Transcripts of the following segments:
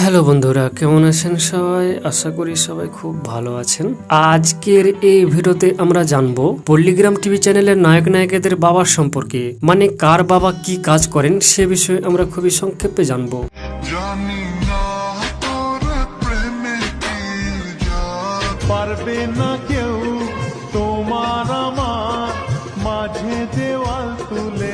Hello বন্ধুরা কেমন আছেন সবাই? আশা করি সবাই খুব ভালো আছেন। আজকের এই ভিডিওতে আমরা জানব পল্লীগ্রাম টিভি চ্যানেলের নায়ক নায়িকাদের বাবার সম্পর্কে মানে কার বাবা কি কাজ করেন সে বিষয়ে আমরা খুবই সংক্ষেপে জানব। না তোর প্রেমে কি জাদু। পারবে না কেউ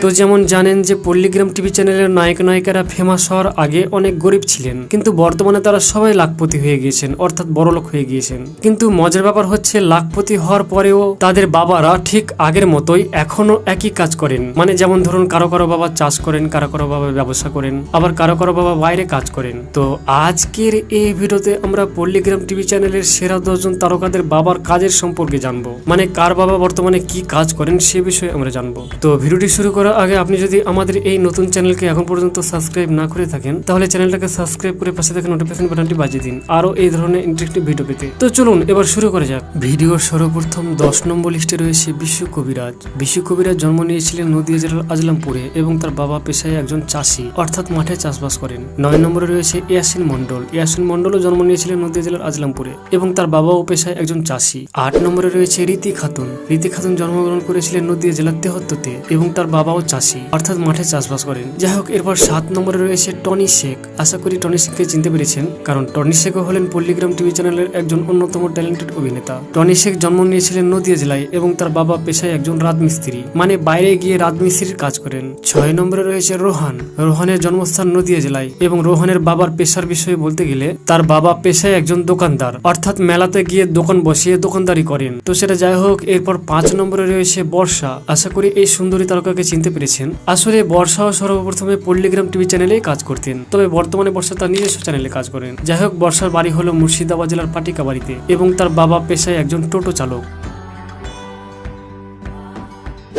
তো যেমন জানেন যে পল্লীগ্রাম টিভি চ্যানেলের নায়ক নায়িকারা ফেমাস হওয়ার আগে অনেক গরিব ছিলেন। কিন্তু বর্তমানে তারা সবাই লাখপতি হয়ে গিয়েছেন, অর্থাৎ বড়লোক হয়ে গিয়েছেন। কিন্তু মজার ব্যাপার হচ্ছে, লাখপতি হওয়ার পরেও তাদের বাবারা ঠিক আগের মতোই এখনও একই কাজ করেন। মানে যেমন ধরুন, কারও কারও বাবা চাষ করেন, কারও কারও বাবা ব্যবসা করেন, আবার কারও কারও বাবা বাইরে কাজ করেন। তো আজকের এই ভিডিওতে আমরা পল্লীগ্রাম টিভি চ্যানেলের সেরা দশজন তারকাদের বাবার কাজের সম্পর্কে জানব। মানে কার বাবা বর্তমানে কি কাজ করেন সে বিষয়ে আমরা জানব। তো ভিডিওটি শুরু করার আগে আপনি যদি আমাদের এই নতুন চ্যানেলকে এখন পর্যন্ত সাবস্ক্রাইব না করে থাকেন, তাহলে চ্যানেলটাকে সাবস্ক্রাইব করে পাশে থাকা নোটিফিকেশন বাটনটি বাজিয়ে দিন। আরও এই ধরনের ইন্টারেক্টিভ ভিডিও পেতে। তো চলুন, এবার শুরু করা যাক। ভিডিওর সর্বপ্রথম দশ নম্বর লিস্টে রয়েছে বিশ্ব কবিরাজ। বিশ্ব কবিরাজ জন্ম নিয়েছিলেন নদীয়া জেলার আজলামপুরে এবং তার বাবা পেশায় একজন চাষি, অর্থাৎ মাঠে চাষবাস করেন। নয় নম্বরে রয়েছে ইয়াসিন মন্ডল ইয়াসিন মন্ডলও জন্ম নিয়েছিলেন নদীয়া জেলার আজলামপুরে এবং তার বাবাও পেশায় একজন চাষি। আট নম্বরে রয়েছে রীতি খাতুন। রীতি খাতুন জন্মগ্রহণ করেছিলেন নদীয়া জেলার তেহত্ততে এবং তার বাবাও চাষি। অর্থাৎ মাঠে চাষবাস করেন। যাই হোক এরপর সাত নম্বরে রয়েছে টনি শেখ। আশা করি টনি শেখকে চিনতে পেরেছেন, কারণ টনি শেখও হলেন পল্লীগ্রাম টিভি চ্যানেলের একজন অন্যতম ট্যালেন্টেড অভিনেতা। টনি শেখ জন্ম নিয়েছিলেন নদিয়া জেলায় এবং তার বাবা পেশায় একজন রাজমিস্ত্রি মানে বাইরে গিয়ে রাজমিস্ত্রির কাজ করেন। ছয় নম্বরে রয়েছে রোহান। রোহানের জন্মস্থান নদিয়া জেলায় এবং রোহানের বাবার পেশার বিষয়ে বলতে গেলে তার বাবা পেশায় একজন দোকানদার, অর্থাৎ মেলাতে গিয়ে দোকান বসিয়ে দোকানদারি করেন। তো সেটা যাই হোক এরপর পাঁচ নম্বরে রয়েছে বর্ষা। আশা করি এই সুন্দরী তারকাকে চিনতে পেরেছেন। আসলে বর্ষাও সর্বপ্রথমে পল্লীগ্রাম টিভি চ্যানেলেই কাজ করতেন। তবে বর্তমানে বর্ষা তার নিজস্ব চ্যানেলে কাজ করেন। যাই হোক, বর্ষার বাড়ি হলো মুর্শিদাবাদ জেলার পাটিকা বাড়িতে এবং তার বাবা পেশায় একজন টোটো চালক।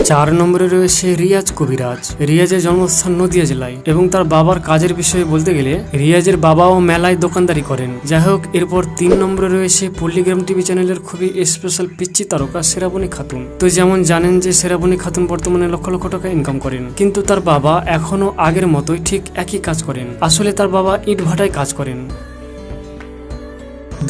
চার নম্বরে রয়েছে রিয়াজ কবিরাজ। রিয়াজের জন্মস্থান নদিয়া জেলায় এবং তার বাবার কাজের বিষয়ে বলতে গেলে রিয়াজের বাবাও মেলায় দোকানদারি করেন। যাই হোক এরপর তিন নম্বরে রয়েছে পল্লীগ্রাম টিভি চ্যানেলের খুবই স্পেশাল পিচ্চি তারকা সেরাবনী খাতুন। তো যেমন জানেন যে সেরাবনী খাতুন বর্তমানে লক্ষ লক্ষ টাকা ইনকাম করেন। কিন্তু তার বাবা এখনও আগের মতোই ঠিক একই কাজ করেন। আসলে তার বাবা ইট ভাটায় কাজ করেন।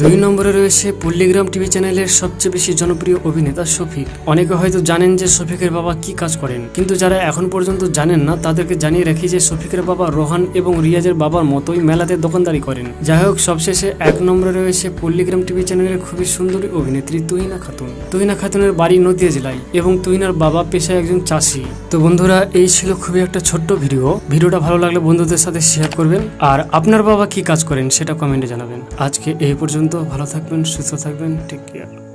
দুই নম্বরে রয়েছে পল্লীগ্রাম টিভি চ্যানেলের সবচেয়ে বেশি জনপ্রিয় অভিনেতা শফিক। অনেকে হয়তো জানেন যে শফিকের বাবা কি কাজ করেন, কিন্তু যারা এখন পর্যন্ত জানেন না, তাদেরকে জানিয়ে রাখি যে শফিকের বাবা রোহান এবং রিয়াজের বাবার মতোই মেলাতে দোকানদারি করেন। যাই হোক, সবশেষে এক নম্বরে রয়েছে পল্লীগ্রাম টিভি চ্যানেলের খুবই সুন্দরী অভিনেত্রী তুহিনা খাতুন। তুহিনা খাতুনের বাড়ি নদিয়া জেলায় এবং তুহিনার বাবা পেশায় একজন চাষি। তো বন্ধুরা, এই ছিল খুবই একটা ছোট্ট ভিডিও। ভিডিওটা ভালো লাগলে বন্ধুদের সাথে শেয়ার করবেন। আর আপনার বাবা কি কাজ করেন সেটা কমেন্টে জানাবেন। আজকে এই পর্যন্ত ভালো থাকবেন সুস্থ থাকবেন টেক কেয়ার